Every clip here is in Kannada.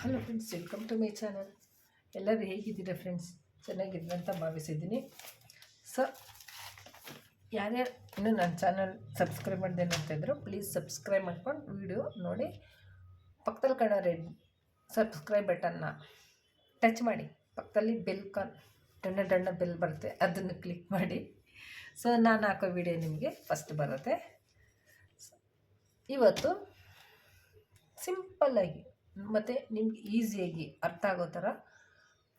Hello friends welcome to my channel ಎಲ್ಲರೂ ಹೇಗಿದ್ದೀರಾ ಫ್ರೆಂಡ್ಸ್ ಚೆನ್ನಾಗಿದ್ದೀರ ಅಂತ ಭಾವಿಸಿದ್ದೀನಿ. ಸೊ ಯಾರ್ಯಾರು ಇನ್ನೂ ನನ್ನ ಚಾನಲ್ ಸಬ್ಸ್ಕ್ರೈಬ್ ಮಾಡಿದೆ ಇದ್ರು ಪ್ಲೀಸ್ ಸಬ್ಸ್ಕ್ರೈಬ್ ಮಾಡ್ಕೊಂಡು ವಿಡಿಯೋ ನೋಡಿ. ಪಕ್ಕದಲ್ಲಿ ಕಾಣೋ ರೆಡ್ ಸಬ್ಸ್ಕ್ರೈಬ್ ಬಟನ್ನ ಟಚ್ ಮಾಡಿ. ಪಕ್ಕದಲ್ಲಿ ಬೆಲ್ ಕಾನ್ ಡಣ್ಣ ಡಣ್ಣ ಬೆಲ್ ಬರುತ್ತೆ, ಅದನ್ನು ಕ್ಲಿಕ್ ಮಾಡಿ. ಸೊ ನಾನು ಹಾಕೋ ವಿಡಿಯೋ ನಿಮಗೆ ಫಸ್ಟ್ ಬರುತ್ತೆ. ಇವತ್ತು ಸಿಂಪಲ್ಲಾಗಿ ಮತ್ತು ನಿಮ್ಗೆ ಈಸಿಯಾಗಿ ಅರ್ಥ ಆಗೋ ಥರ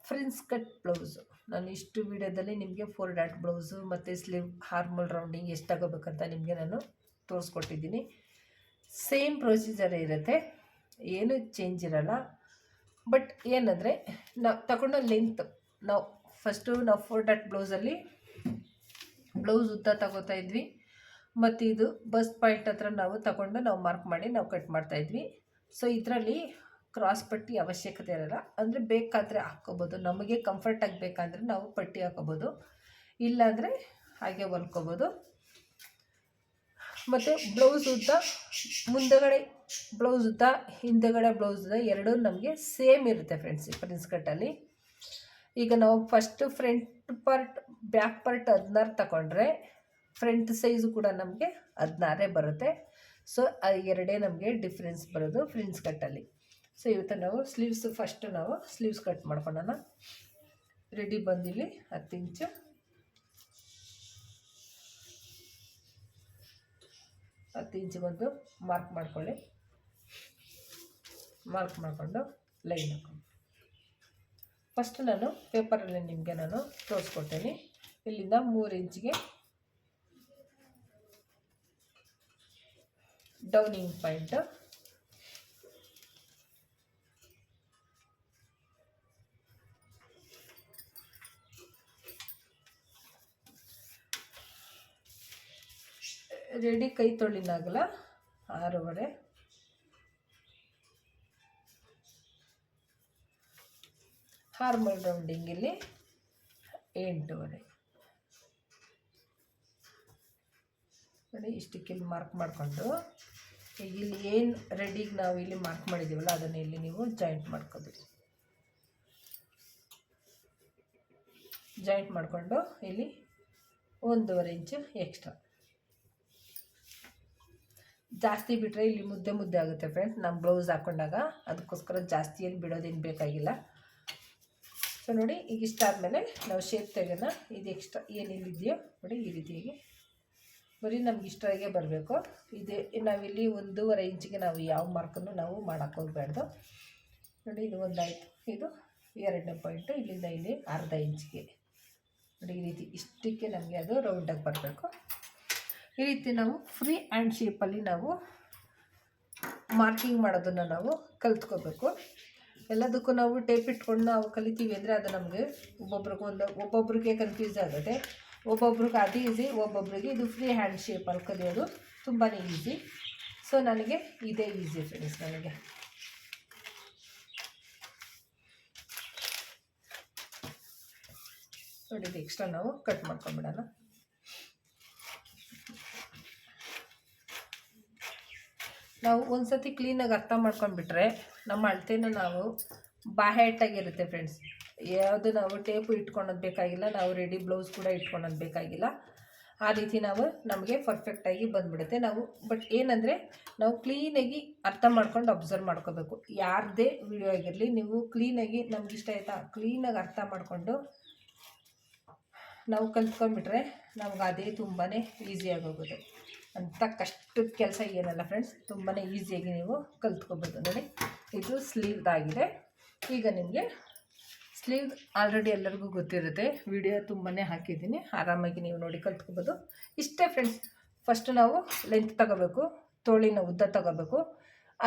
ಫ್ರಿನ್ಸ್ ಕಟ್ ಬ್ಲೌಸು ನಾನು ಇಷ್ಟು ವಿಡಿಯೋದಲ್ಲಿ ನಿಮಗೆ ಫೋರ್ ಡಾಟ್ ಬ್ಲೌಸು ಮತ್ತು ಸ್ಲೀವ್ ಹಾರ್ಮಲ್ ರೌಂಡಿಂಗ್ ಎಷ್ಟು ತಗೋಬೇಕಂತ ನಿಮಗೆ ನಾನು ತೋರಿಸ್ಕೊಟ್ಟಿದ್ದೀನಿ. ಸೇಮ್ ಪ್ರೊಸೀಜರೇ ಇರುತ್ತೆ. ಏನೂ ಚೇಂಜ್ ಇರಲ್ಲ. ಬಟ್ ಏನಂದರೆ, ನಾವು ತಗೊಂಡೋ ಲೆಂತ್ ನಾವು ಫಸ್ಟು ನಾವು ಫೋರ್ ಡಾಟ್ ಬ್ಲೌಸಲ್ಲಿ ಬ್ಲೌಸ್ ಉದ್ದ ತಗೋತಾ ಇದ್ವಿ. ಮತ್ತು ಇದು ಬಸ್ ಪಾಯಿಂಟ್ ಹತ್ರ ನಾವು ತಗೊಂಡು ನಾವು ಮಾರ್ಕ್ ಮಾಡಿ ನಾವು ಕಟ್ ಮಾಡ್ತಾಯಿದ್ವಿ ಸೊ ಇದರಲ್ಲಿ ಕ್ರಾಸ್ ಪಟ್ಟಿ ಅವಶ್ಯಕತೆ ಇರಲ್ಲ. ಅಂದರೆ ಬೇಕಾದರೆ ಹಾಕ್ಕೋಬೋದು. ನಮಗೆ ಕಂಫರ್ಟಾಗಿ ಬೇಕಂದರೆ ನಾವು ಪಟ್ಟಿ ಹಾಕೋಬೋದು ಇಲ್ಲಾಂದರೆ ಹಾಗೆ ಹೊಲ್ಕೋಬೋದು. ಮತ್ತು ಬ್ಲೌಸ್ ಉದ್ದ ಮುಂದಗಡೆ ಬ್ಲೌಸ್ ಉದ್ದ ಹಿಂದಗಡೆ ಬ್ಲೌಸ್ ಉದ್ದ ಎರಡೂ ನಮಗೆ ಸೇಮ್ ಇರುತ್ತೆ ಫ್ರೆಂಡ್ಸ್ ಪ್ರಿನ್ಸ್ ಕಟ್ಟಲ್ಲಿ ಈಗ ನಾವು first front part back part ಹದಿನಾರು ತಗೊಂಡ್ರೆ ಫ್ರಂಟ್ ಸೈಜು ಕೂಡ ನಮಗೆ ಹದಿನಾರೇ ಬರುತ್ತೆ. ಸೊ ಎರಡೇ ನಮಗೆ ಡಿಫ್ರೆನ್ಸ್ ಬರೋದು ಫ್ರಿನ್ಸ್ ಕಟ್ಟಲ್ಲಿ ಸೊ ಇವತ್ತು ನಾವು. ಸ್ಲೀವ್ಸ್ ಫಸ್ಟ್ ನಾವು ಸ್ಲೀವ್ಸ್ ಕಟ್ ಮಾಡ್ಕೊಳ್ಳೋಣ ರೆಡಿ ಬಂದಿಲ್ಲಿ ಹತ್ತು ಇಂಚು. ಹತ್ತು ಇಂಚು ಬಂದು ಮಾರ್ಕ್ ಮಾಡ್ಕೊಳ್ಳಿ. ಮಾರ್ಕ್ ಮಾಡಿಕೊಂಡು ಲೈನ್ ಹಾಕೊಂಡು. ಫಸ್ಟ್ ನಾನು ಪೇಪರಲ್ಲಿ ನಿಮಗೆ ನಾನು ತೋರಿಸ್ಕೊಡ್ತೀನಿ. ಇಲ್ಲಿಂದ ಮೂರು ಇಂಚಿಗೆ ಡೌನಿಂಗ್ ಪಾಯಿಂಟ್ ರೆಡಿ, ಕೈ ತೊಳಿನಾಗಲ್ಲ ಆರೂವರೆ. ಹಾರ್ಮಲ್ ರೌಂಡಿಂಗ್ ಇಲ್ಲಿ ಎಂಟೂವರೆ. ನೋಡಿ, ಇಷ್ಟಕ್ಕೆ ಇಲ್ಲಿ ಮಾರ್ಕ್ ಮಾಡಿಕೊಂಡು. ಈಗ ಇಲ್ಲಿ ಏನು ರೆಡಿಗೆ ನಾವು ಇಲ್ಲಿ ಮಾರ್ಕ್ ಮಾಡಿದ್ದೀವಲ್ಲ ಅದನ್ನು ಇಲ್ಲಿ ನೀವು ಜಾಯಿಂಟ್ ಮಾಡ್ಕೋಬೇಕು ಜಾಯಿಂಟ್ ಮಾಡಿಕೊಂಡು ಇಲ್ಲಿ ಒಂದೂವರೆ ಇಂಚು ಎಕ್ಸ್ಟ್ರಾ ಜಾಸ್ತಿ ಬಿಟ್ಟರೆ ಇಲ್ಲಿ ಮುದ್ದೆ ಮುದ್ದೆ ಆಗುತ್ತೆ ಫ್ರೆಂಡ್ಸ್ ನಮ್ಮ ಬ್ಲೌಸ್ ಹಾಕೊಂಡಾಗ ಅದಕ್ಕೋಸ್ಕರ ಜಾಸ್ತಿ ಏನು ಬಿಡೋದೇನು ಬೇಕಾಗಿಲ್ಲ. ಸೊ ನೋಡಿ, ಈಗ ಇಷ್ಟ ಆದಮೇಲೆ ನಾವು ಶೇಪ್ ತೆಗೋಣ ಇದು ಎಕ್ಸ್ಟ್ರಾ ಏನು ಇಲ್ಲಿದೆಯೋ, ನೋಡಿ, ಈ ರೀತಿಯಾಗಿ ಬರೀ ನಮ್ಗೆ ಇಷ್ಟಾಗೆ ಬರಬೇಕು. ಇದೆ ನಾವಿಲ್ಲಿ ಒಂದೂವರೆ ಇಂಚಿಗೆ ನಾವು ಯಾವ ಮಾರ್ಕನ್ನು ನಾವು ಹೋಗ್ಬಾರ್ದು. ನೋಡಿ, ಇದು ಒಂದಾಯಿತು. ಇದು ಎರಡನೇ ಪಾಯಿಂಟು ಇಲ್ಲಿಂದ ಇಲ್ಲಿ ಅರ್ಧ ಇಂಚಿಗೆ ನೋಡಿ, ಈ ರೀತಿ ಇಷ್ಟಕ್ಕೆ ನಮಗೆ ಅದು ರೌಂಡಾಗಿ ಬರಬೇಕು. ಈ ರೀತಿ ನಾವು ಫ್ರೀ ಆ್ಯಂಡ್ ಶೇಪಲ್ಲಿ ನಾವು ಮಾರ್ಕಿಂಗ್ ಮಾಡೋದನ್ನು ನಾವು ಕಲ್ತ್ಕೋಬೇಕು. ಎಲ್ಲದಕ್ಕೂ ನಾವು ಟೇಪ್ ಇಟ್ಕೊಂಡು ನಾವು ಕಲಿತೀವಿ ಅಂದರೆ ಅದು ನಮಗೆ ಒಬ್ಬೊಬ್ರಿಗೆ ಒಂದು, ಒಬ್ಬೊಬ್ರಿಗೆ ಕನ್ಫ್ಯೂಸ್ ಆಗುತ್ತೆ. ಒಬ್ಬೊಬ್ರಿಗೆ ಅದು ಈಸಿ ಒಬ್ಬೊಬ್ರಿಗೆ ಇದು ಫ್ರೀ ಹ್ಯಾಂಡ್ ಶೇಪಲ್ಲಿ ಕಲಿಯೋದು ತುಂಬಾ ಈಸಿ ಸೊ ನನಗೆ ಇದೇ ಈಸಿ ಫ್ರೆಂಡ್ಸ್ ನನಗೆ. ನೋಡಿ ಎಕ್ಸ್ಟ್ರಾ ನಾವು ಕಟ್ ಮಾಡ್ಕೊಂಬಿಡೋಣ. ನಾವು ಒಂದು ಸತಿ ಕ್ಲೀನಾಗಿ ಅರ್ಥ ಮಾಡ್ಕೊಂಡ್ಬಿಟ್ರೆ ನಮ್ಮ ಅಳತೆನ ನಾವು ಬಾಹೆಟ್ಟಾಗಿರುತ್ತೆ ಫ್ರೆಂಡ್ಸ್ ಯಾವುದು ನಾವು ಟೇಪು ಇಟ್ಕೊಳೋದು ಬೇಕಾಗಿಲ್ಲ, ನಾವು ರೆಡಿ ಬ್ಲೌಸ್ ಕೂಡ ಇಟ್ಕೊಳೋದು ಬೇಕಾಗಿಲ್ಲ. ಆ ರೀತಿ ನಾವು ನಮಗೆ ಪರ್ಫೆಕ್ಟಾಗಿ ಬಂದುಬಿಡುತ್ತೆ ನಾವು. ಬಟ್ ಏನಂದರೆ ನಾವು ಕ್ಲೀನಾಗಿ ಅರ್ಥ ಮಾಡ್ಕೊಂಡು ಅಬ್ಸರ್ವ್ ಮಾಡ್ಕೋಬೇಕು. ಯಾರದೇ ವಿಡಿಯೋ ಆಗಿರಲಿ, ನೀವು ಕ್ಲೀನಾಗಿ ನಮ್ಗೆ ಇಷ್ಟ ಆಯಿತಾ ಕ್ಲೀನಾಗಿ ಅರ್ಥ ಮಾಡಿಕೊಂಡು ನಾವು ಕಲ್ತ್ಕೊಂಡ್ಬಿಟ್ರೆ ನಮ್ಗೆ ಅದೇ ತುಂಬಾ ಹೋಗುತ್ತೆ ಅಂಥ ಕಷ್ಟದ ಕೆಲಸ ಏನಲ್ಲ ಫ್ರೆಂಡ್ಸ್ ತುಂಬಾ ಈಸಿಯಾಗಿ ನೀವು ಕಲ್ತ್ಕೊಬೋದು ನೋಡಿ. ಇದು ಸ್ಲೀವ್ದಾಗಿದೆ ಈಗ ನಿಮಗೆ ಸ್ಲೀವ್ ಆಲ್ರೆಡಿ ಎಲ್ಲರಿಗೂ ಗೊತ್ತಿರುತ್ತೆ. ವಿಡಿಯೋ ತುಂಬಾ ಹಾಕಿದ್ದೀನಿ. ಆರಾಮಾಗಿ ನೀವು ನೋಡಿ ಕಲ್ತ್ಕೊಬೋದು. ಇಷ್ಟೇ ಫ್ರೆಂಡ್ಸ್ ಫಸ್ಟ್ ನಾವು ಲೆಂತ್ ತಗೋಬೇಕು, ತೋಳಿನ ಉದ್ದ ತಗೋಬೇಕು.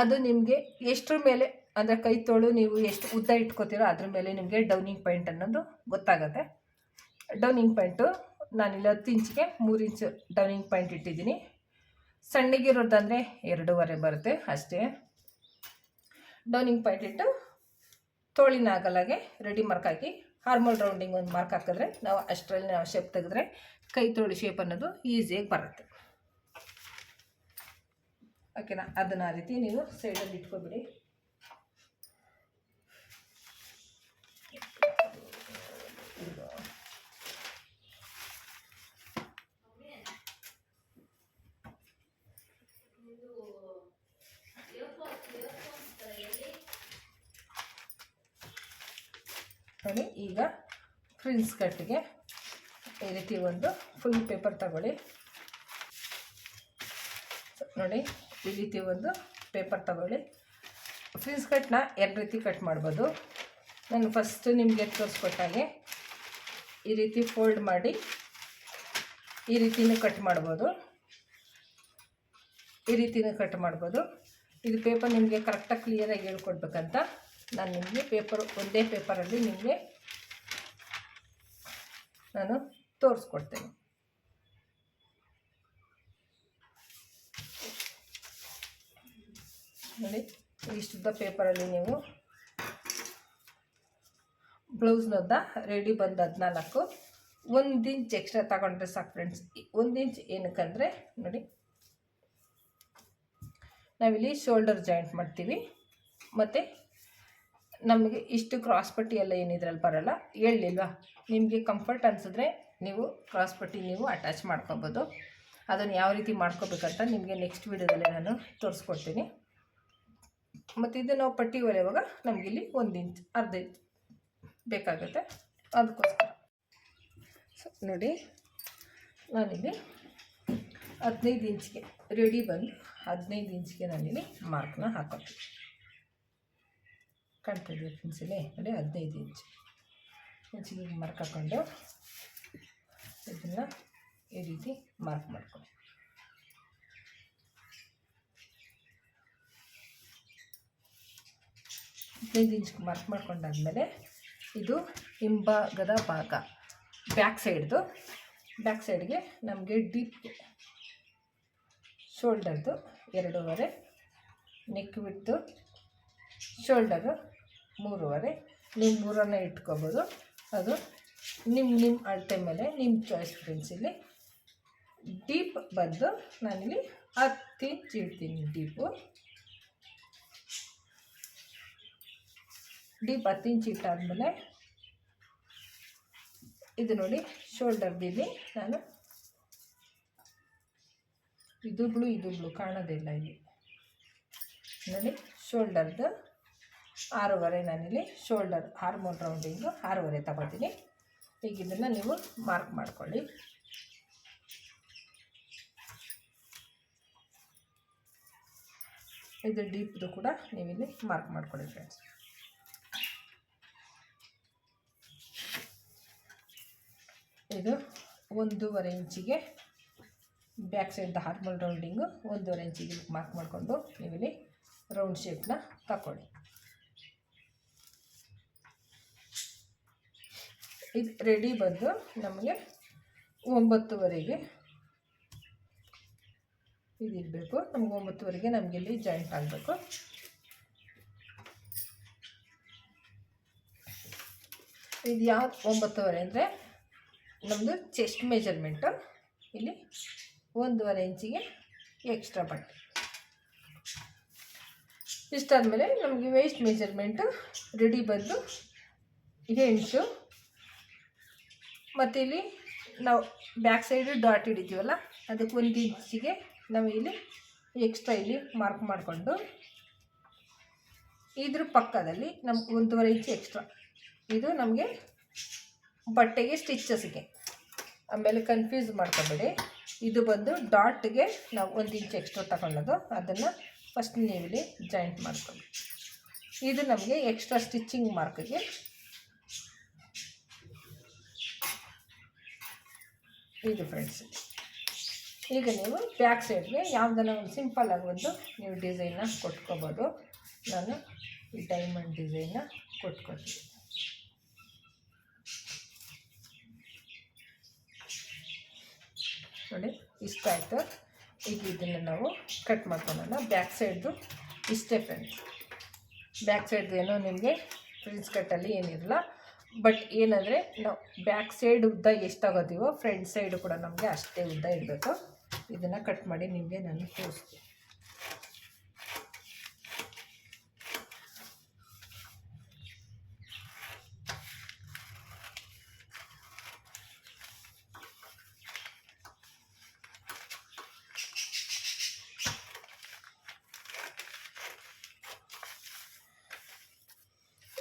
ಅದು ನಿಮಗೆ ಎಷ್ಟರ ಮೇಲೆ, ಅಂದರೆ ಕೈ ತೋಳು ನೀವು ಎಷ್ಟು ಉದ್ದ ಇಟ್ಕೋತೀರೋ ಅದ್ರ ಮೇಲೆ ನಿಮಗೆ ಡೌನಿಂಗ್ ಪಾಯಿಂಟ್ ಅನ್ನೋದು ಗೊತ್ತಾಗುತ್ತೆ. ಡೌನಿಂಗ್ ಪಾಯಿಂಟು ನಾನಿಲ್ಲಿ ಹತ್ತು ಇಂಚಿಗೆ ಮೂರು ಇಂಚು ಡೌನಿಂಗ್ ಪಾಯಿಂಟ್ ಇಟ್ಟಿದ್ದೀನಿ. ಸಣ್ಣಗಿರೋದಂದರೆ ಎರಡೂವರೆ ಬರುತ್ತೆ ಅಷ್ಟೇ. ಡೌನಿಂಗ್ ಪಾಯಿಂಟ್ ಇಟ್ಟು ತೋಳಿನ ಆಗಲಾಗೆ ರೆಡಿ ಮಾರ್ಕ್ ಹಾಕಿ ಹಾರ್ಮಲ್ ರೌಂಡಿಂಗ್ ಒಂದು ಮಾರ್ಕ್ ಹಾಕಿದ್ರೆ ನಾವು ಅಷ್ಟರಲ್ಲಿ ನಾವು ಶೇಪ್ ತೆಗೆದ್ರೆ ಕೈ ತೋಳಿ ಶೇಪ್ ಅನ್ನೋದು ಈಸಿಯಾಗಿ ಬರುತ್ತೆ. ಓಕೆನಾ ಅದನ್ನು ಆ ರೀತಿ ನೀವು ಸೈಡಲ್ಲಿ ಇಟ್ಕೊಬಿಡಿ. ನೋಡಿ ಈಗ ಫ್ರಿನ್ಸ್ ಕಟ್ಗೆ ಈ ರೀತಿ ಒಂದು ಫುಲ್ ಪೇಪರ್ ತಗೊಳ್ಳಿ. ನೋಡಿ, ಈ ರೀತಿ ಒಂದು ಪೇಪರ್ ತಗೊಳ್ಳಿ. ಫ್ರಿನ್ಸ್ ಕಟ್ನ ಎರಡು ರೀತಿ ಕಟ್ ಮಾಡ್ಬೋದು. ನಾನು ಫಸ್ಟ್ ನಿಮಗೆ ತೋರಿಸ್ಕೊಟ್ಟಾಗೆ ಈ ರೀತಿ ಫೋಲ್ಡ್ ಮಾಡಿ ಈ ರೀತಿಯೂ ಕಟ್ ಮಾಡ್ಬೋದು. ಈ ರೀತಿಯೂ ಕಟ್ ಮಾಡ್ಬೋದು. ಇದು ಪೇಪರ್ ನಿಮಗೆ ಕರೆಕ್ಟಾಗಿ ಕ್ಲಿಯರಾಗಿ ಹೇಳ್ಕೊಡ್ಬೇಕಂತ. ನಾನು ನಿಮಗೆ ಪೇಪರ್, ಒಂದೇ ಪೇಪರಲ್ಲಿ ನಿಮಗೆ ನಾನು ತೋರಿಸ್ಕೊಡ್ತೇನೆ. ನೋಡಿ, ಇಷ್ಟುದ್ದ ಪೇಪರಲ್ಲಿ ನೀವು ಬ್ಲೌಸ್ನದ್ದ ರೆಡಿ ಬಂದ ಹದಿನಾಲ್ಕು. ಒಂದು ಇಂಚ್ ಎಕ್ಸ್ಟ್ರಾ ತಗೊಂಡ್ರೆ ಸಾಕು ಫ್ರೆಂಡ್ಸ್. ಒಂದು ಇಂಚ್ ಏನಕ್ಕಂದರೆ, ನೋಡಿ, ನಾವಿಲ್ಲಿ ಶೋಲ್ಡರ್ ಜಾಯಿಂಟ್ ಮಾಡ್ತೀವಿ. ಮತ್ತು ನಮಗೆ ಇಷ್ಟು ಕ್ರಾಸ್ ಪಟ್ಟಿ ಎಲ್ಲ ಏನಿದ್ರಲ್ಲಿ ಬರಲ್ಲ. ಹೇಳಿಲ್ವಾ ನಿಮಗೆ ಕಂಫರ್ಟ್ ಅನಿಸಿದ್ರೆ ನೀವು ಕ್ರಾಸ್ ಪಟ್ಟಿ ನೀವು ಅಟ್ಯಾಚ್ ಮಾಡ್ಕೊಬೋದು. ಅದನ್ನು ಯಾವ ರೀತಿ ಮಾಡ್ಕೋಬೇಕಂತ ನಿಮಗೆ ನೆಕ್ಸ್ಟ್ ವೀಡಿಯೋದಲ್ಲಿ ನಾನು ತೋರಿಸ್ಕೊಡ್ತೀನಿ. ಮತ್ತು ಇದು ನಾವು ಪಟ್ಟಿ ಒಲೆಯುವಾಗ ನಮಗಿಲ್ಲಿ ಒಂದು ಇಂಚ್ ಅರ್ಧ ಇಂಚ್ ಬೇಕಾಗುತ್ತೆ. ಅದಕ್ಕೋಸ್ಕರ. ಸೊ ನೋಡಿ, ನಾನಿಲ್ಲಿ ಹದಿನೈದು ಇಂಚ್ಗೆ ರೆಡಿ ಬಂದು ಹದಿನೈದು ಇಂಚ್ಗೆ ನಾನಿಲ್ಲಿ ಮಾರ್ಕ್ನ ಹಾಕೋತೀನಿ. ಕಾಣ್ತಿದ್ವಿ ಪೆನ್ಸಿಲೆ ನೋಡಿ ಹದಿನೈದು ಇಂಚ್ ಇಂಚಿಗೆ ಮಾರ್ಕ್ ಹಾಕ್ಕೊಂಡು ಇದನ್ನು ಈ ರೀತಿ ಮಾರ್ಕ್ ಮಾಡ್ಕೊಳ್ಳಿ. ಹದಿನೈದು ಇಂಚ್ಗೆ ಮಾರ್ಕ್ ಮಾಡ್ಕೊಂಡಾದ್ಮೇಲೆ ಇದು ಹಿಂಭಾಗದ ಭಾಗ. ಬ್ಯಾಕ್ ಸೈಡ್ದು ಬ್ಯಾಕ್ ಸೈಡ್ಗೆ ನಮಗೆ ಡೀಪ್ ಶೋಲ್ಡರ್ದು ಎರಡೂವರೆ ನೆಕ್ ಬಿಟ್ಟು ಶೋಲ್ಡರು ಮೂರುವರೆ. ನೀವು ಮೂರನ್ನು ಇಟ್ಕೋಬೋದು. ಅದು ನಿಮ್ಮ ನಿಮ್ಮ ಅಳತೆ ಮೇಲೆ ನಿಮ್ಮ ಚಾಯ್ಸ್ ಪೆನ್ಸಿಲಿ ಡೀಪ್ ಬಂದು ನಾನಿಲ್ಲಿ ಹತ್ತು ಇಂಚ್ ಇಡ್ತೀನಿ ಡೀಪು ಡೀಪ್ ಹತ್ತು ಇಂಚ್ ಇಟ್ಟಾದಮೇಲೆ ಇದು ನೋಡಿ ಶೋಲ್ಡರ್ದಿಲ್ಲಿ ನಾನು ಇದುಗಳು ಇದುಗಳು ಕಾಣೋದಿಲ್ಲ ಇಲ್ಲಿ ನೋಡಿ ಶೋಲ್ಡರ್ದು ಆರೂವರೆ ನಾನಿಲ್ಲಿ ಶೋಲ್ಡರ್ ಹಾರ್ಮೋನ್ ರೌಂಡಿಂಗು ಆರೂವರೆ ತಗೋತೀನಿ. ಈಗ ಇದನ್ನು ನೀವು ಮಾರ್ಕ್ ಮಾಡ್ಕೊಳ್ಳಿ. ಇದು ಡೀಪ್ದು ಕೂಡ ನೀವಿಲ್ಲಿ ಮಾರ್ಕ್ ಮಾಡ್ಕೊಳ್ಳಿ ಫ್ರೆಂಡ್ಸ್ ಇದು ಒಂದೂವರೆ ಇಂಚಿಗೆ ಬ್ಯಾಕ್ ಸೈಡ್ ಹಾರ್ಮಲ್ ರೌಂಡಿಂಗು ಒಂದೂವರೆ ಇಂಚಿಗೆ ಮಾರ್ಕ್ ಮಾಡಿಕೊಂಡು ನೀವಿಲ್ಲಿ ರೌಂಡ್ ಶೇಪ್ನ ತಗೊಳ್ಳಿ ಇದು ರೆಡಿ ಬಂದು ನಮಗೆ ಒಂಬತ್ತುವರೆಗೆ ಇದಿರಬೇಕು ನಮ್ಗೆ ಒಂಬತ್ತುವರೆಗೆ ನಮಗೆ ಇಲ್ಲಿ ಜಾಯಿಂಟ್ ಆಗಬೇಕು. ಇದು ಯಾವ ಒಂಬತ್ತುವರೆ ಅಂದರೆ ನಮ್ಮದು ಚೆಸ್ಟ್ ಮೆಜರ್ಮೆಂಟು ಇಲ್ಲಿ ಒಂದೂವರೆ ಇಂಚಿಗೆ ಎಕ್ಸ್ಟ್ರಾ ಬಟ್ಟೆ. ಇಷ್ಟಾದಮೇಲೆ ನಮಗೆ ವೇಸ್ಟ್ ಮೆಜರ್ಮೆಂಟು ರೆಡಿ ಬಂದು ಎಂಟು. ಮತ್ತು ಇಲ್ಲಿ ನಾವು ಬ್ಯಾಕ್ ಸೈಡು ಡಾಟ್ ಹಿಡಿತೀವಲ್ಲ? ಅದಕ್ಕೆ ಒಂದು ಇಂಚಿಗೆ ನಾವು ಇಲ್ಲಿ ಎಕ್ಸ್ಟ್ರಾ ಇಲ್ಲಿ ಮಾರ್ಕ್ ಮಾಡಿಕೊಂಡು ಇದ್ರ ಪಕ್ಕದಲ್ಲಿ ನಮ್ಗೆ ಒಂದೂವರೆ ಇಂಚು ಎಕ್ಸ್ಟ್ರಾ ಇದು ನಮಗೆ ಬಟ್ಟೆಗೆ ಸ್ಟಿಚಸ್ಗೆ ಆಮೇಲೆ ಕನ್ಫ್ಯೂಸ್ ಮಾಡ್ಕೊಬೇಡಿ. ಇದು ಬಂದು ಡಾಟ್ಗೆ ನಾವು ಒಂದು ಇಂಚು ಎಕ್ಸ್ಟ್ರಾ ತಗೊಳ್ಳೋದು. ಅದನ್ನು ಫಸ್ಟ್ ನೀವಿಲ್ಲಿ ಜಾಯಿಂಟ್ ಮಾಡ್ಕೊಳ್ಳಿ ಇದು ನಮಗೆ ಎಕ್ಸ್ಟ್ರಾ ಸ್ಟಿಚ್ಚಿಂಗ್ ಮಾರ್ಕ್ಗೆ ಇದು ಫ್ರೆಂಡ್ಸ್ ಈಗ ನೀವು ಬ್ಯಾಕ್ ಸೈಡ್ಗೆ ಯಾವುದನ್ನ ಒಂದು ಸಿಂಪಲ್ಲಾಗಿ ಒಂದು ನೀವು ಡಿಸೈನ್ನ ಕೊಟ್ಕೋಬೋದು. ನಾನು ಈ ಡೈಮಂಡ್ ಡಿಸೈನ್ನ ಕೊಟ್ಕೊತೀನಿ. ನೋಡಿ, ಇಷ್ಟ ಆಯಿತು. ಈಗ ಇದನ್ನು ನಾವು ಕಟ್ ಮಾಡ್ಕೊಳ್ಳೋಣ. ಬ್ಯಾಕ್ ಸೈಡ್ದು ಇಷ್ಟೇ ಫ್ರೆಂಡ್ಸ್ ಬ್ಯಾಕ್ ಸೈಡ್ದು ಏನೋ ನಿಮಗೆ ಫ್ರೆಂಡ್ಸ್ ಕಟ್ಟಲ್ಲಿ ಏನಿರಲ್ಲ ಬಟ್ ಏನಂದರೆ ನಾವು ಬ್ಯಾಕ್ ಸೈಡ್ ಉದ್ದ ಎಷ್ಟು ತಗೋತೀವೋ ಫ್ರಂಟ್ ಸೈಡು ಕೂಡ ನಮಗೆ ಅಷ್ಟೇ ಉದ್ದ ಇರಬೇಕು. ಇದನ್ನು ಕಟ್ ಮಾಡಿ ನಿಮಗೆ ನಾನು ತೋರಿಸ್ತೀನಿ.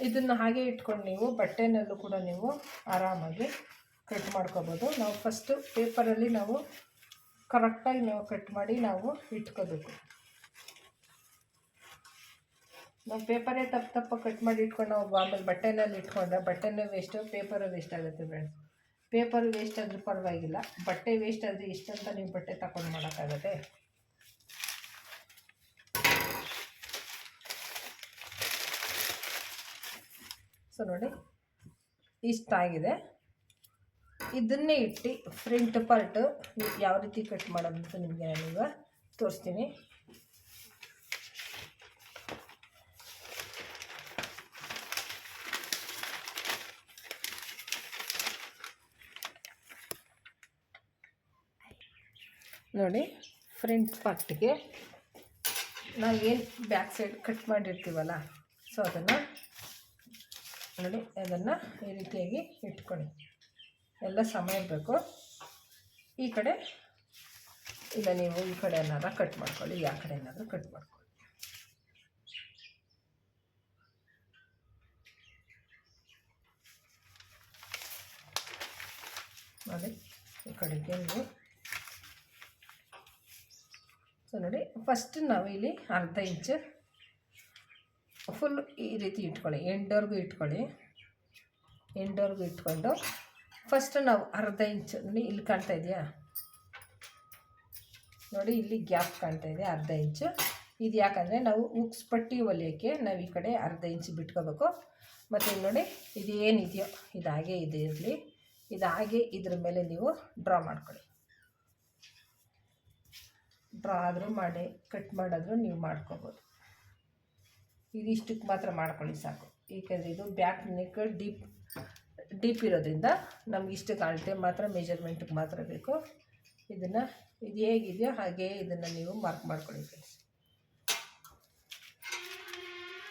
ಇದನ್ನು ಹಾಗೆ ಇಟ್ಕೊಂಡು ನೀವು ಬಟ್ಟೆನಲ್ಲೂ ಕೂಡ ನೀವು ಆರಾಮಾಗಿ ಕಟ್ ಮಾಡ್ಕೋಬೋದು. ನಾವು ಫಸ್ಟು ಪೇಪರಲ್ಲಿ ನಾವು ಕರೆಕ್ಟಾಗಿ ನಾವು ಕಟ್ ಮಾಡಿ ನಾವು ಇಟ್ಕೋಬೇಕು. ನಾವು ಪೇಪರೇ ತಪ್ಪು ತಪ್ಪು ಕಟ್ ಮಾಡಿ ಇಟ್ಕೊಂಡು ನಾವು ಆಮೇಲೆ ಬಟ್ಟೆನಲ್ಲಿ ಇಟ್ಕೊಂಡ್ರೆ ಬಟ್ಟೆನೇ ವೇಸ್ಟು ಪೇಪರ್ ವೇಸ್ಟ್ ಆಗುತ್ತೆ ಫ್ರೆಂಡ್ಸ್ ಪೇಪರ್ ವೇಸ್ಟ್ ಆದರೂ ಪರವಾಗಿಲ್ಲ. ಬಟ್ಟೆ ವೇಸ್ಟ್ ಆದರೆ ಇಷ್ಟಂತ ನೀವು ಬಟ್ಟೆ ತಗೊಂಡು ಮಾಡೋಕ್ಕಾಗತ್ತೆ? ಸೊ ನೋಡಿ. ಇಷ್ಟಾಗಿದೆ. ಇದನ್ನೇ ಇಟ್ಟು ಫ್ರಂಟ್ ಪಾರ್ಟು ಯಾವ ರೀತಿ ಕಟ್ ಮಾಡೋದು ಅಂತ ನಿಮಗೆ ನಾನೀಗ ತೋರಿಸ್ತೀನಿ. ನೋಡಿ, ಫ್ರಂಟ್ ಪಾರ್ಟಿಗೆ ಏನು ಬ್ಯಾಕ್ ಸೈಡ್ ಕಟ್ ಮಾಡಿರ್ತೀವಲ್ಲ, ಸೊ ಅದನ್ನು ನೋಡಿ, ಅದನ್ನು ಈ ರೀತಿಯಾಗಿ ಇಟ್ಕೊಳ್ಳಿ. ಎಲ್ಲ ಸಮ ಇರಬೇಕು. ಈ ಕಡೆ ಇಲ್ಲ, ನೀವು ಈ ಕಡೆ ಏನಾರ ಕಟ್ ಮಾಡ್ಕೊಳ್ಳಿ, ಯಾವ ಕಡೆ ಏನಾದರೂ ಕಟ್ ಮಾಡ್ಕೊಳ್ಳಿ. ನೋಡಿ, ಈ ಕಡೆಗೆ ನೀವು ಸೊ ನೋಡಿ ಫಸ್ಟ್ ನಾವು ಇಲ್ಲಿ ಅರ್ಧ ಇಂಚು ಫುಲ್ ಈ ರೀತಿ ಇಟ್ಕೊಳ್ಳಿ ಎಂಡೋರ್ಗೂ ಇಟ್ಕೊಳ್ಳಿ. ಎಂಡೋರ್ಗೂ ಇಟ್ಕೊಂಡು ಫಸ್ಟ್ ನಾವು ಅರ್ಧ ಇಂಚು ಇಲ್ಲಿ ಕಾಣ್ತಾ ಇದೆಯಾ? ನೋಡಿ ಇಲ್ಲಿ ಗ್ಯಾಪ್ ಕಾಣ್ತಾ ಇದೆ, ಅರ್ಧ ಇಂಚು ಇದು ಯಾಕಂದರೆ ನಾವು ಉಕ್ಸ್ ಪಟ್ಟಿ ಹೊಲಿಯೋಕ್ಕೆ ನಾವು ಈ ಕಡೆ ಅರ್ಧ ಇಂಚು ಬಿಟ್ಕೋಬೇಕು. ಮತ್ತು ಇಲ್ಲಿ ನೋಡಿ, ಇದು ಏನಿದೆಯೋ ಇದು ಹಾಗೆ ಇದೆ ಇರಲಿ. ಇದು ಹಾಗೆ ಇದ್ರ ಮೇಲೆ ನೀವು ಡ್ರಾ ಮಾಡ್ಕೊಳ್ಳಿ. ಡ್ರಾ ಆದರೂ ಮಾಡಿ ಕಟ್ ಮಾಡಿದ್ರು ನೀವು ಮಾಡ್ಕೋಬೋದು. ಇದಿಷ್ಟಕ್ಕೆ ಮಾತ್ರ ಮಾಡ್ಕೊಳ್ಳಿ ಸಾಕು. ಏಕೆಂದರೆ ಇದು ಬ್ಯಾಕ್ ನೆಕ್ ಡೀಪ್ ಡೀಪ್ ಇರೋದ್ರಿಂದ ನಮ್ಗೆ ಇಷ್ಟಕ್ಕೆ ಅಳತೆ ಮಾತ್ರ ಮೆಜರ್ಮೆಂಟಿಗೆ ಮಾತ್ರ ಬೇಕು. ಇದನ್ನು, ಇದು ಹೇಗಿದೆಯೋ ಹಾಗೆ ಇದನ್ನು ನೀವು ಮಾರ್ಕ್ ಮಾಡ್ಕೊಳ್ಳಿ ಫ್ರೆಂಡ್ಸ್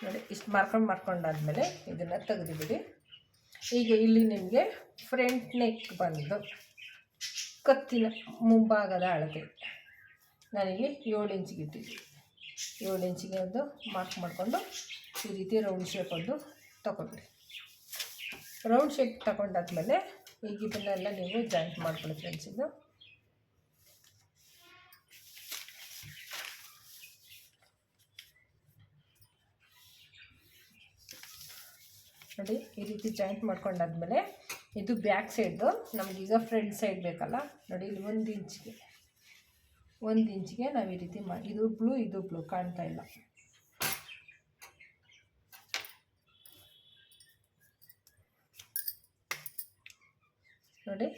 ನೋಡಿ, ಇಷ್ಟು ಮಾರ್ಕೊಂಡು ಮಾಡ್ಕೊಂಡಾದ್ಮೇಲೆ ಇದನ್ನು ತೆಗೆದುಬಿಡಿ. ಈಗ ಇಲ್ಲಿ ನಿಮಗೆ ಫ್ರಂಟ್ ನೆಕ್ ಬಂದು ಕತ್ತಿನ ಮುಂಭಾಗದ ಅಳತೆ. ನನಗೆ ಏಳು ಇಂಚಿಗೆ ಇಟ್ಟಿದ್ದೀನಿ. ಏಳು ಇಂಚಿಗೆ ಒಂದು ಮಾರ್ಕ್ ಮಾಡಿಕೊಂಡು ಈ ರೀತಿ ರೌಂಡ್ ಶೇಪ್ ಒಂದು ತಗೊಂಡ್ರಿ ರೌಂಡ್ ಶೇಪ್ ತಗೊಂಡಾದ್ಮೇಲೆ ಈಗ ಇದನ್ನೆಲ್ಲ ನೀವು ಜಾಯಿಂಟ್ ಮಾಡ್ಕೊಳ್ಳಿ ಫ್ರೆಂಡ್ಸ್ ಇದು. ನೋಡಿ, ಈ ರೀತಿ ಜಾಯಿಂಟ್ ಮಾಡ್ಕೊಂಡಾದ್ಮೇಲೆ ಇದು ಬ್ಯಾಕ್ ಸೈಡ್ದು ನಮಗೀಗ ಫ್ರಂಟ್ ಸೈಡ್ ಬೇಕಲ್ಲ, ನೋಡಿ ಇಲ್ಲಿ ಒಂದು ಇಂಚಿಗೆ. ಒಂದು ಇಂಚಿಗೆ ನಾವು ಈ ರೀತಿ ಮಾಡಿ ಇದು ಬ್ಲೂ ಇದು ಬ್ಲೂ ಕಾಣ್ತಾ ಇಲ್ಲ. ನೋಡಿ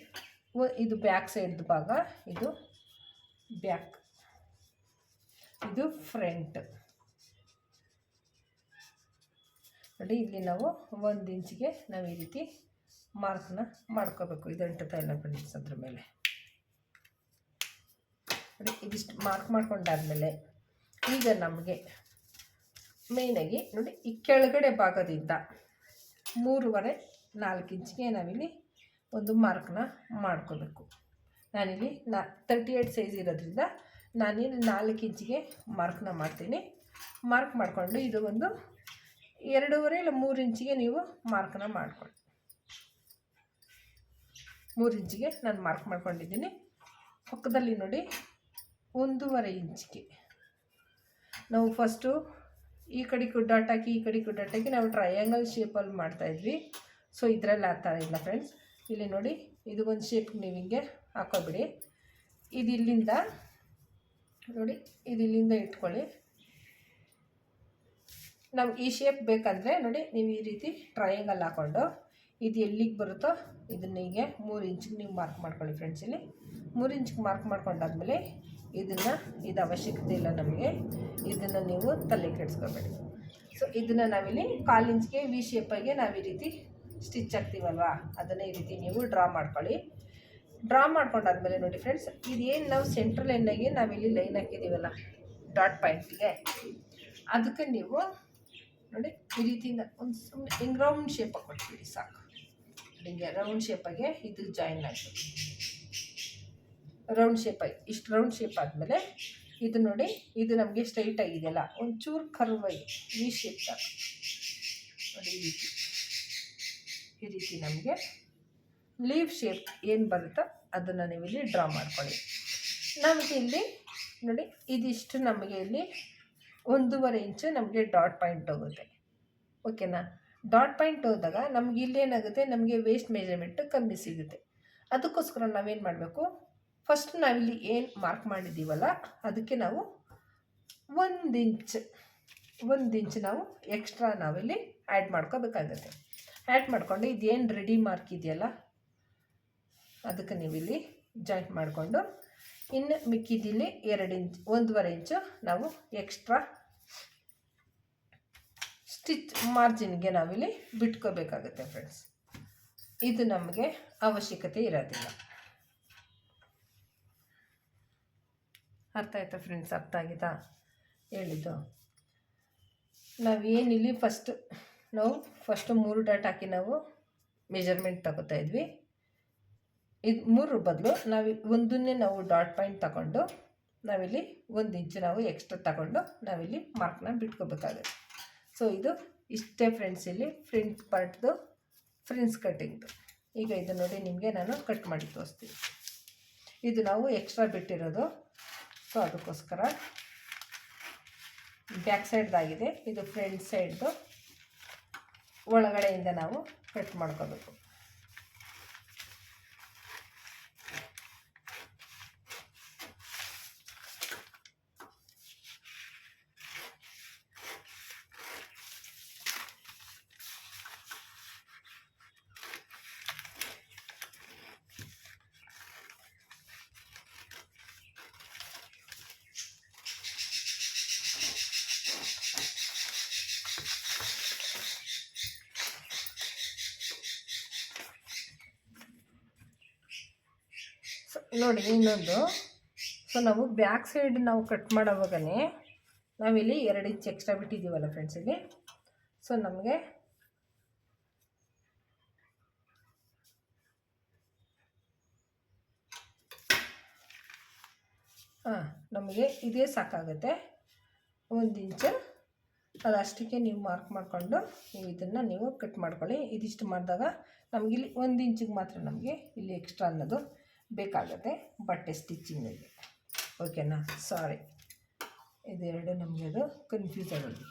ಇದು ಬ್ಯಾಕ್ ಸೈಡ್ದು ಭಾಗ, ಇದು ಬ್ಯಾಕ್ ಇದು ಫ್ರಂಟ್ ನೋಡಿ, ಇಲ್ಲಿ ನಾವು ಒಂದು ಇಂಚಿಗೆ ನಾವು ಈ ರೀತಿ ಮಾರ್ಕ್ನ ಮಾಡ್ಕೋಬೇಕು. ಇದು ಎಂಟು ತೈಲ ಫ್ರೆಂಡ್ಸ್ ಅದ್ರ ಮೇಲೆ. ನೋಡಿ, ಇದಿಷ್ಟು ಮಾರ್ಕ್ ಮಾಡ್ಕೊಂಡಾದ್ಮೇಲೆ ಈಗ ನಮಗೆ ಮೇಯ್ನಾಗಿ ನೋಡಿ, ಈ ಕೆಳಗಡೆ ಭಾಗದಿಂದ ಮೂರುವರೆ ನಾಲ್ಕು ಇಂಚಿಗೆ ನಾವಿಲ್ಲಿ ಒಂದು ಮಾರ್ಕ್ನ ಮಾಡ್ಕೋಬೇಕು. ನಾನಿಲ್ಲಿ ನಾ ತರ್ಟಿ ಏಯ್ಟ್ ಸೈಜ್ ಇರೋದ್ರಿಂದ ನಾನಿಲ್ಲಿ ನಾಲ್ಕು ಇಂಚಿಗೆ ಮಾರ್ಕ್ನ ಮಾಡ್ತೀನಿ. ಮಾರ್ಕ್ ಮಾಡಿಕೊಂಡು ಇದು ಒಂದು ಎರಡೂವರೆ ಇಲ್ಲ ಮೂರು ಇಂಚಿಗೆ ನೀವು ಮಾರ್ಕ್ನ ಮಾಡ್ಕೊಳ್ಳಿ. ಮೂರು ಇಂಚಿಗೆ ನಾನು ಮಾರ್ಕ್ ಮಾಡ್ಕೊಂಡಿದ್ದೀನಿ. ಪಕ್ಕದಲ್ಲಿ ನೋಡಿ ಒಂದೂವರೆ ಇಂಚಿಗೆ. ನಾವು ಫಸ್ಟು ಈ ಕಡೆ ಕುಡ್ಡಾಟಾಕಿ ಈ ಕಡೆ ಕುಡ್ಡಾಟಾಕಿ ನಾವು ಟ್ರಯಾಂಗಲ್ ಶೇಪಲ್ಲಿ ಮಾಡ್ತಾಯಿದ್ವಿ ಸೊ ಇದರಲ್ಲಿ ಆ ಥರ ಇಲ್ಲ ಫ್ರೆಂಡ್ಸ್ ಇಲ್ಲಿ ನೋಡಿ, ಇದು ಒಂದು ಶೇಪ್ ನೀವು ಹಿಂಗೆ ಹಾಕೋಬಿಡಿ. ಇದು ಇಲ್ಲಿಂದ ನೋಡಿ ಇದು ಇಲ್ಲಿಂದ ಇಟ್ಕೊಳ್ಳಿ. ನಾವು ಈ ಶೇಪ್ ಬೇಕಂದರೆ ನೋಡಿ, ನೀವು ಈ ರೀತಿ ಟ್ರಯಾಂಗಲ್ ಹಾಕ್ಕೊಂಡು ಇದು ಎಲ್ಲಿಗೆ ಬರುತ್ತೋ ಇದನ್ನ ಹೀಗೆ ಮೂರು ಇಂಚಿಗೆ ನೀವು ಮಾರ್ಕ್ ಮಾಡ್ಕೊಳ್ಳಿ ಫ್ರೆಂಡ್ಸ್ ಇಲ್ಲಿ. ಮೂರು ಇಂಚಿಗೆ ಮಾರ್ಕ್ ಮಾಡ್ಕೊಂಡಾದ್ಮೇಲೆ ಇದನ್ನು ಇದು ಅವಶ್ಯಕತೆ ಇಲ್ಲ ನಮಗೆ. ಇದನ್ನು ನೀವು ತಲೆ ಕೆಡಿಸ್ಕೋಬೇಡಿ. ಸೊ ಇದನ್ನು ನಾವಿಲ್ಲಿ ಕಾಲು ಇಂಚ್ಗೆ ವಿ ಶೇಪಾಗೆ ನಾವು ಈ ರೀತಿ ಸ್ಟಿಚ್ ಹಾಕ್ತೀವಲ್ವಾ ಅದನ್ನು ಈ ರೀತಿ ನೀವು ಡ್ರಾ ಮಾಡ್ಕೊಳ್ಳಿ. ಡ್ರಾ ಮಾಡ್ಕೊಂಡಾದ್ಮೇಲೆ ನೋಡಿ ಫ್ರೆಂಡ್ಸ್ ಇದೇನು ನಾವು ಸೆಂಟ್ರಲ್ ಲೈನಾಗೆ ನಾವಿಲ್ಲಿ ಲೈನ್ ಹಾಕಿದ್ದೀವಲ್ಲ ಡಾಟ್ ಪಾಯಿಂಟ್ಗೆ ಅದಕ್ಕೆ ನೀವು ನೋಡಿ ಈ ರೀತಿಯಿಂದ ಒಂದು ಸುಮ್ಮನೆ ಹಿಂಗೆ ರೌಂಡ್ ಶೇಪ್ ಕೊಟ್ಬಿಡಿ ಸಾಕು. ಹಿಂಗೆ ರೌಂಡ್ ಶೇಪಾಗೆ ಇದು ಜಾಯಿನ್ ಆಗಿ ರೌಂಡ್ ಶೇಪ್ ಐ ಇಷ್ಟು ರೌಂಡ್ ಶೇಪ್ ಆದಮೇಲೆ ಇದು ನೋಡಿ, ಇದು ನಮಗೆ ಸ್ಟ್ರೈಟ್ ಆಗಿದೆಯಲ್ಲ ಒಂಚೂರು ಕರ್ವ್ ಆಗಿ ವಿ ಶೇಪ್ ನೋಡಿ ಈ ರೀತಿ. ಈ ರೀತಿ ನಮಗೆ ಲೀವ್ ಶೇಪ್ ಏನು ಬರುತ್ತೋ ಅದನ್ನು ನೀವು ಇಲ್ಲಿ ಡ್ರಾ ಮಾಡ್ಕೊಳ್ಳಿ. ನಮಗೆ ಇಲ್ಲಿ, ನೋಡಿ ಇದಿಷ್ಟು ನಮಗೆ ಇಲ್ಲಿ ಒಂದೂವರೆ ಇಂಚು ನಮಗೆ ಡಾಟ್ ಪಾಯಿಂಟ್ ಹೋಗುತ್ತೆ. ಓಕೆನಾ ಡಾಟ್ ಪಾಯಿಂಟ್ ಹೋದಾಗ ನಮ್ಗೆ ಇಲ್ಲೇನಾಗುತ್ತೆ ನಮಗೆ ವೇಸ್ಟ್ ಮೆಜರ್ಮೆಂಟು ಕಮ್ಮಿ ಸಿಗುತ್ತೆ. ಅದಕ್ಕೋಸ್ಕರ ನಾವೇನು ಮಾಡಬೇಕು? ಫಸ್ಟ್ ನಾವಿಲ್ಲಿ ಏನು ಮಾರ್ಕ್ ಮಾಡಿದ್ದೀವಲ್ಲ, ಅದಕ್ಕೆ ನಾವು ಒಂದು ಇಂಚ್ ಒಂದು ಇಂಚ್ ನಾವು ಎಕ್ಸ್ಟ್ರಾ ನಾವಿಲ್ಲಿ ಆ್ಯಡ್ ಮಾಡ್ಕೋಬೇಕಾಗತ್ತೆ. ಆ್ಯಡ್ ಮಾಡಿಕೊಂಡು ಇದೇನು ರೆಡಿ ಮಾರ್ಕ್ ಇದೆಯಲ್ಲ, ಅದಕ್ಕೆ ನೀವಿಲ್ಲಿ ಜಾಯಿಂಟ್ ಮಾಡಿಕೊಂಡು ಇನ್ನು ಮಿಕ್ಕಿದಿಲ್ಲಿ ಎರಡು ಇಂಚ್ ಒಂದೂವರೆ ಇಂಚು ನಾವು ಎಕ್ಸ್ಟ್ರಾ ಸ್ಟಿಚ್ ಮಾರ್ಜಿನ್ಗೆ ನಾವಿಲ್ಲಿ ಬಿಟ್ಕೋಬೇಕಾಗುತ್ತೆ ಫ್ರೆಂಡ್ಸ್ ಇದು ನಮಗೆ ಅವಶ್ಯಕತೆ ಇರೋದಿಲ್ಲ. ಅರ್ಥ ಆಯ್ತಾ ಫ್ರೆಂಡ್ಸ್ ಅರ್ಥ ಆಗಿದಾ? ಹೇಳಿದ್ದು. ನಾವೇನಿಲ್ಲಿ ಫಸ್ಟ್ ನಾವು ಫಸ್ಟು ಮೂರು ಡಾಟ್ ಹಾಕಿ ನಾವು ಮೆಜರ್ಮೆಂಟ್ ತಗೋತಾ ಇದ್ವಿ. ಇದು ಮೂರು ಬದಲು ನಾವು ಒಂದನ್ನೇ ನಾವು ಡಾಟ್ ಪಾಯಿಂಟ್ ತಗೊಂಡು ನಾವಿಲ್ಲಿ ಒಂದು ಇಂಚು ನಾವು ಎಕ್ಸ್ಟ್ರಾ ತಗೊಂಡು ನಾವಿಲ್ಲಿ ಮಾರ್ಕ್ನ ಬಿಟ್ಕೋಬೇಕಾಗುತ್ತೆ. ಸೊ ಇದು ಇಷ್ಟೇ ಫ್ರೆಂಡ್ಸ್ ಇಲ್ಲಿ ಫ್ರಿಂಟ್ ಪಾರ್ಟ್ದು ಫ್ರಿನ್ಸ್ ಕಟ್ಟಿಂಗ್ದು ಈಗ ಇದು ನೋಡಿ ನಿಮಗೆ ನಾನು ಕಟ್ ಮಾಡಿ ತೋರಿಸ್ತೀನಿ. ಇದು ನಾವು ಎಕ್ಸ್ಟ್ರಾ ಬಿಟ್ಟಿರೋದು ಸೊ ಅದಕ್ಕೋಸ್ಕರ ಬ್ಯಾಕ್ ಸೈಡ್ದಾಗಿದೆ ಇದು ಫ್ರಂಟ್ ಸೈಡ್ದು ಒಳಗಡೆಯಿಂದ ನಾವು ಕಟ್ ಮಾಡ್ಕೋಬೇಕು ಸೊ ನೋಡಿ, ಇನ್ನೊಂದು. ಸೊ ನಾವು ಬ್ಯಾಕ್ ಸೈಡ್ ನಾವು ಕಟ್ ಮಾಡೋವಾಗನೇ ನಾವಿಲ್ಲಿ ಎರಡು ಇಂಚ್ ಎಕ್ಸ್ಟ್ರಾ ಬಿಟ್ಟಿದ್ದೀವಲ್ಲ ಫ್ರೆಂಡ್ಸ್ ಇಲ್ಲಿ. ಸೊ ನಮಗೆ ಹಾಂ, ನಮಗೆ ಇದೇ ಸಾಕಾಗುತ್ತೆ. ಒಂದು ಇಂಚು ಅದಷ್ಟಕ್ಕೆ ನೀವು ಮಾರ್ಕ್ ಮಾಡಿಕೊಂಡು ನೀವು ಇದನ್ನು ನೀವು ಕಟ್ ಮಾಡ್ಕೊಳ್ಳಿ. ಇದಿಷ್ಟು ಮಾಡಿದಾಗ ನಮಗಿಲ್ಲಿ ಒಂದು ಇಂಚಿಗೆ ಮಾತ್ರ ನಮಗೆ ಇಲ್ಲಿ ಎಕ್ಸ್ಟ್ರಾ ಅನ್ನೋದು ಬೇಕಾಗುತ್ತೆ, ಬಟ್ಟೆ ಸ್ಟಿಚ್ಚಿಂಗಿಗೆ ಓಕೆನಾ ಸಾರಿ ಇದೆರಡು ನಮಗೆ ಅದು ಕನ್ಫ್ಯೂಸ್ ಆಗೋದು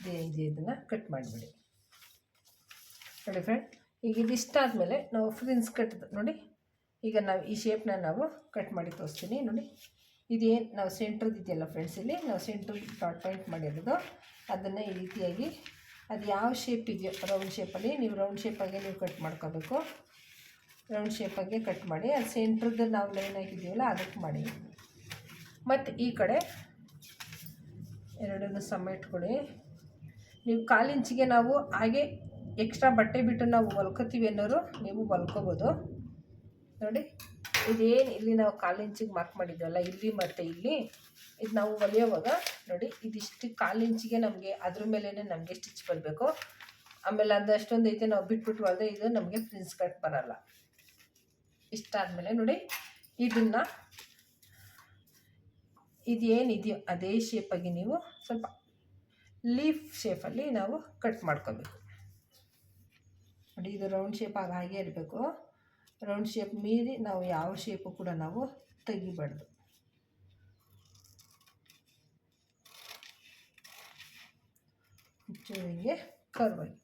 ಇದೇ ಇದನ್ನು ಕಟ್ ಮಾಡಿಬಿಡಿ. ನೋಡಿ ಫ್ರೆಂಡ್ ಈಗ ಇದಿಷ್ಟಾದಮೇಲೆ ನಾವು ಫ್ರಿನ್ಸ್ ಕಟ್ ನೋಡಿ, ಈಗ ನಾವು ಈ ಶೇಪ್ನ ನಾವು ಕಟ್ ಮಾಡಿ ತೋರಿಸ್ತೀನಿ, ನೋಡಿ. ಇದೇನು ನಾವು ಸೆಂಟ್ರದ್ದು ಇದೆಯಲ್ಲ ಫ್ರೆಂಡ್ಸ್ ಇಲ್ಲಿ, ನಾವು ಸೆಂಟ್ರ್ ಡಾಟ್ ಪಾಯಿಂಟ್ ಮಾಡಿರೋದು, ಅದನ್ನು ಈ ರೀತಿಯಾಗಿ ಅದು ಯಾವ ಶೇಪ್ ಇದೆಯೋ ರೌಂಡ್ ಶೇಪಲ್ಲಿ ನೀವು ರೌಂಡ್ ಶೇಪಾಗೆ ನೀವು ಕಟ್ ಮಾಡ್ಕೋಬೇಕು. ರೌಂಡ್ ಶೇಪಾಗೆ ಕಟ್ ಮಾಡಿ, ಅದು ಸೆಂಟ್ರದ್ದು ನಾವು ಲೈನ್ ಹಾಕಿದ್ದೀವಲ್ಲ ಅದಕ್ಕೆ ಮಾಡಿ. ಮತ್ತು ಈ ಕಡೆ ಎರಡನ್ನು ಸಮ ಇಟ್ಕೊಳ್ಳಿ. ನೀವು ಕಾಲಿಂಚಿಗೆ ನಾವು ಹಾಗೆ ಎಕ್ಸ್ಟ್ರಾ ಬಟ್ಟೆ ಬಿಟ್ಟು ನಾವು ಹೊಲ್ಕೋತೀವಿ ಅನ್ನೋರು ನೀವು ಹೊಲ್ಕೋಬೋದು ನೋಡಿ, ಇದೇನು ಇಲ್ಲಿ ನಾವು ಕಾಲಿಂಚಿಗೆ ಮಾರ್ಕ್ ಮಾಡಿದ್ವಲ್ಲ, ಇಲ್ಲಿ ಮತ್ತು ಇಲ್ಲಿ. ಇದು ನಾವು ಹೊಲಿಯೋವಾಗ ನೋಡಿ ಇದಿಷ್ಟು ಕಾಲು ಇಂಚಿಗೆ ನಮಗೆ ಅದ್ರ ಮೇಲೇ ನಮಗೆ ಸ್ಟಿಚ್ ಬರಬೇಕು. ಆಮೇಲೆ ಅದು ಅಷ್ಟೊಂದು ಐತೆ, ನಾವು ಬಿಟ್ಬಿಟ್ಟು ಹೊಲ್ದೆ ಇದು ನಮಗೆ ಪ್ರಿನ್ಸ್ ಕಟ್ ಬರಲ್ಲ. ಇಷ್ಟಾದಮೇಲೆ ನೋಡಿ ಇದನ್ನು ಇದೇನಿದೆಯೋ ಅದೇ ಶೇಪಾಗಿ ನೀವು ಸ್ವಲ್ಪ ಲೀಫ್ ಶೇಪಲ್ಲಿ ನಾವು ಕಟ್ ಮಾಡ್ಕೋಬೇಕು. ನೋಡಿ ಇದು ರೌಂಡ್ ಶೇಪ್ ಆಗ ಹಾಗೆ ಇರಬೇಕು. ರೌಂಡ್ ಶೇಪ್ ಮೀರಿ ನಾವು ಯಾವ ಶೇಪು ಕೂಡ ನಾವು ತೆಗಿಬಾರ್ದು. ಚೂರಿಗೆ ಕರ್ವಾಗಿ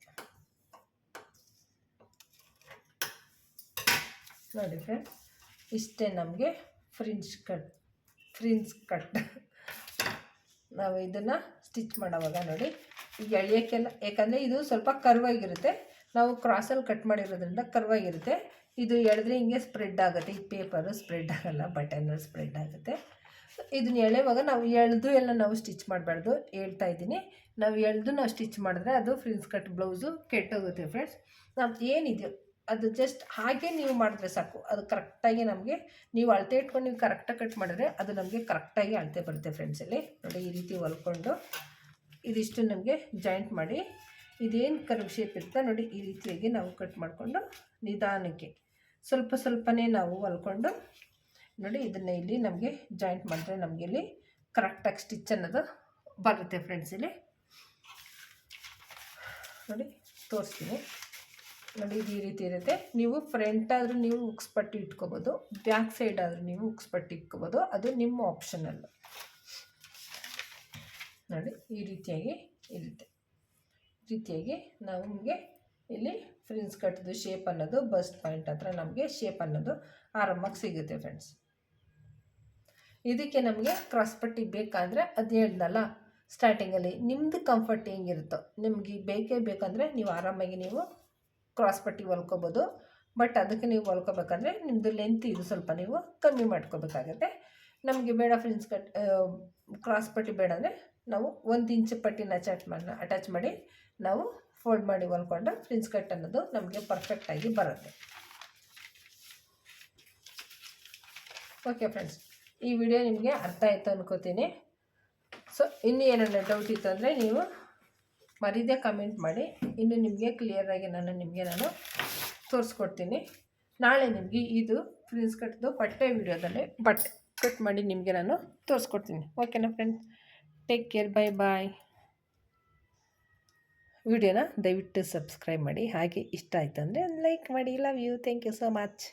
ನೋಡಿ ಫ್ರೆಂಡ್ಸ್ ಇಷ್ಟೇ ನಮಗೆ ಫ್ರಿಂಜ್ ಕಟ್ ಫ್ರಿಂಜ್ ಕಟ್ ನಾವು ಇದನ್ನು ಸ್ಟಿಚ್ ಮಾಡೋವಾಗ ನೋಡಿ, ಈಗ ಎಳೆಯೋಕ್ಕೆಲ್ಲ ಯಾಕಂದರೆ ಇದು ಸ್ವಲ್ಪ ಕರ್ವಾಗಿರುತ್ತೆ ನಾವು ಕ್ರಾಸಲ್ಲಿ ಕಟ್ ಮಾಡಿರೋದ್ರಿಂದ ಕರ್ವಾಗಿರುತ್ತೆ ಇದು ಎಳೆದ್ರೆ ಹಿಂಗೆ ಸ್ಪ್ರೆಡ್ ಆಗುತ್ತೆ. ಈ ಪೇಪರು ಸ್ಪ್ರೆಡ್ ಆಗೋಲ್ಲ ಬಟನ್ ಸ್ಪ್ರೆಡ್ ಆಗುತ್ತೆ. ಇದನ್ನ ಎಳೆಯುವಾಗ ನಾವು ಎಳೆದು ಎಲ್ಲ ನಾವು ಸ್ಟಿಚ್ ಮಾಡಬಾರ್ದು. ಹೇಳ್ತಾ ಇದ್ದೀನಿ. ನಾವು ಎಳೆದು ನಾವು ಸ್ಟಿಚ್ ಮಾಡಿದ್ರೆ ಅದು ಫ್ರಿನ್ಸ್ ಕಟ್ ಬ್ಲೌಸು ಕೆಟ್ಟೋಗುತ್ತೆ ಫ್ರೆಂಡ್ಸ್ ನಾವು ಏನಿದೆಯೋ ಅದು ಜಸ್ಟ್ ಹಾಗೆ ನೀವು ಮಾಡಿದ್ರೆ ಸಾಕು. ಅದು ಕರೆಕ್ಟಾಗಿ ನಮಗೆ, ನೀವು ಅಳತೆ ಇಟ್ಕೊಂಡು ನೀವು ಕರೆಕ್ಟಾಗಿ ಕಟ್ ಮಾಡಿದ್ರೆ ಅದು ನಮಗೆ ಕರೆಕ್ಟಾಗಿ ಅಳತೆ ಬರುತ್ತೆ ಫ್ರೆಂಡ್ಸಲ್ಲಿ ನೋಡಿ ಈ ರೀತಿ ಹೊಲ್ಕೊಂಡು ಇದಿಷ್ಟು ನಮಗೆ ಜಾಯಿಂಟ್ ಮಾಡಿ. ಇದೇನು ಕರ್ವ್ ಶೇಪ್ ಇರುತ್ತೆ ನೋಡಿ ಈ ರೀತಿಯಾಗಿ ನಾವು ಕಟ್ ಮಾಡಿಕೊಂಡು ನಿಧಾನಕ್ಕೆ ಸ್ವಲ್ಪ ಸ್ವಲ್ಪನೇ ನಾವು ಹೊಲ್ಕೊಂಡು ನೋಡಿ ಇದನ್ನು ಇಲ್ಲಿ ನಮಗೆ ಜಾಯಿಂಟ್ ಮಾಡಿದ್ರೆ ನಮಗೆ ಇಲ್ಲಿ ಕರೆಕ್ಟಾಗಿ ಸ್ಟಿಚ್ ಅನ್ನೋದು ಬರುತ್ತೆ ಫ್ರೆಂಡ್ಸ್ ಇಲ್ಲಿ. ನೋಡಿ, ತೋರಿಸ್ತೀನಿ. ನೋಡಿ, ಇದು ಈ ರೀತಿ ಇರುತ್ತೆ. ನೀವು ಫ್ರಂಟ್ ಆದರೂ ನೀವು ಉಕ್ಸ್ ಪಟ್ಟಿ ಇಟ್ಕೋಬೋದು ಬ್ಯಾಕ್ ಸೈಡ್ ಆದರೂ ನೀವು ಉಕ್ಸ್ ಪಟ್ಟಿ ಇಟ್ಕೋಬೋದು, ಅದು ನಿಮ್ಮ ಆಪ್ಷನಲ್ ನೋಡಿ, ಈ ರೀತಿಯಾಗಿ ಇರುತ್ತೆ. ರೀತಿಯಾಗಿ ನಿಮಗೆ ಇಲ್ಲಿ ಫ್ರಿನ್ಸ್ ಕಟ್ದು ಶೇಪ್ ಅನ್ನೋದು ಬಸ್ಟ್ ಪಾಯಿಂಟ್ ಹತ್ರ ನಮಗೆ ಶೇಪ್ ಅನ್ನೋದು ಆರಾಮಾಗಿ ಸಿಗುತ್ತೆ ಫ್ರೆಂಡ್ಸ್ ಇದಕ್ಕೆ ನಮಗೆ ಕ್ರಾಸ್ ಪಟ್ಟಿ ಬೇಕಾದರೆ ಅದು ಹೇಳ್ದಲ್ಲ ಸ್ಟಾರ್ಟಿಂಗಲ್ಲಿ ನಿಮ್ಮದು ಕಂಫರ್ಟ್ ಹೆಂಗಿರುತ್ತೋ, ನಿಮಗೆ ಬೇಕೇ ಬೇಕಂದರೆ ನೀವು ಆರಾಮಾಗಿ ನೀವು ಕ್ರಾಸ್ ಪಟ್ಟಿ ಹೊಲ್ಕೋಬೋದು. ಬಟ್ ಅದಕ್ಕೆ ನೀವು ಹೊಲ್ಕೋಬೇಕಂದ್ರೆ ನಿಮ್ಮದು ಲೆಂತ್ ಇದು ಸ್ವಲ್ಪ ನೀವು ಕಮ್ಮಿ ಮಾಡ್ಕೋಬೇಕಾಗತ್ತೆ. ನಮಗೆ ಬೇಡ ಫ್ರೆಂಡ್ಸ್ ಕಟ್ ಕ್ರಾಸ್ ಪಟ್ಟಿ ಬೇಡ ಅಂದರೆ ನಾವು ಒಂದು ಇಂಚು ಪಟ್ಟಿನ ಅಟ್ಯಾಚ್ ಮಾಡಿ ಅಟ್ಯಾಚ್ ಮಾಡಿ ನಾವು ಫೋಲ್ಡ್ ಮಾಡಿ ಹೊಲ್ಕೊಂಡು ಫ್ರಿನ್ಸ್ ಕಟ್ ಅನ್ನೋದು ನಮಗೆ ಪರ್ಫೆಕ್ಟಾಗಿ ಬರುತ್ತೆ. ಓಕೆ ಫ್ರೆಂಡ್ಸ್ ಈ ವಿಡಿಯೋ ನಿಮಗೆ ಅರ್ಥ ಆಯಿತು ಅನ್ಕೋತೀನಿ. ಸೊ ಇನ್ನು ಏನಾರ ಡೌಟ್ ಇತ್ತು ಅಂದರೆ ನೀವು ಮರೀದೆ ಕಮೆಂಟ್ ಮಾಡಿ. ಇನ್ನು ನಿಮಗೆ ಕ್ಲಿಯರಾಗಿ ನಾನು ನಿಮಗೆ ನಾನು ತೋರಿಸ್ಕೊಡ್ತೀನಿ. ನಾಳೆ ನಿಮಗೆ ಇದು ಫ್ರಿನ್ಸ್ ಕಟ್ದು ಬಟ್ಟೆ ವಿಡಿಯೋದಲ್ಲಿ ಬಟ್ಟೆ ಕಟ್ ಮಾಡಿ ನಿಮಗೆ ನಾನು ತೋರಿಸ್ಕೊಡ್ತೀನಿ. ಓಕೆನಾ friends take care bye bye ವಿಡಿಯೋನ ದಯವಿಟ್ಟು ಸಬ್ಸ್ಕ್ರೈಬ್ ಮಾಡಿ. ಹಾಗೆ ಇಷ್ಟ ಆಯಿತು ಅಂದರೆ ಲೈಕ್ ಮಾಡಿ. Love you thank you so much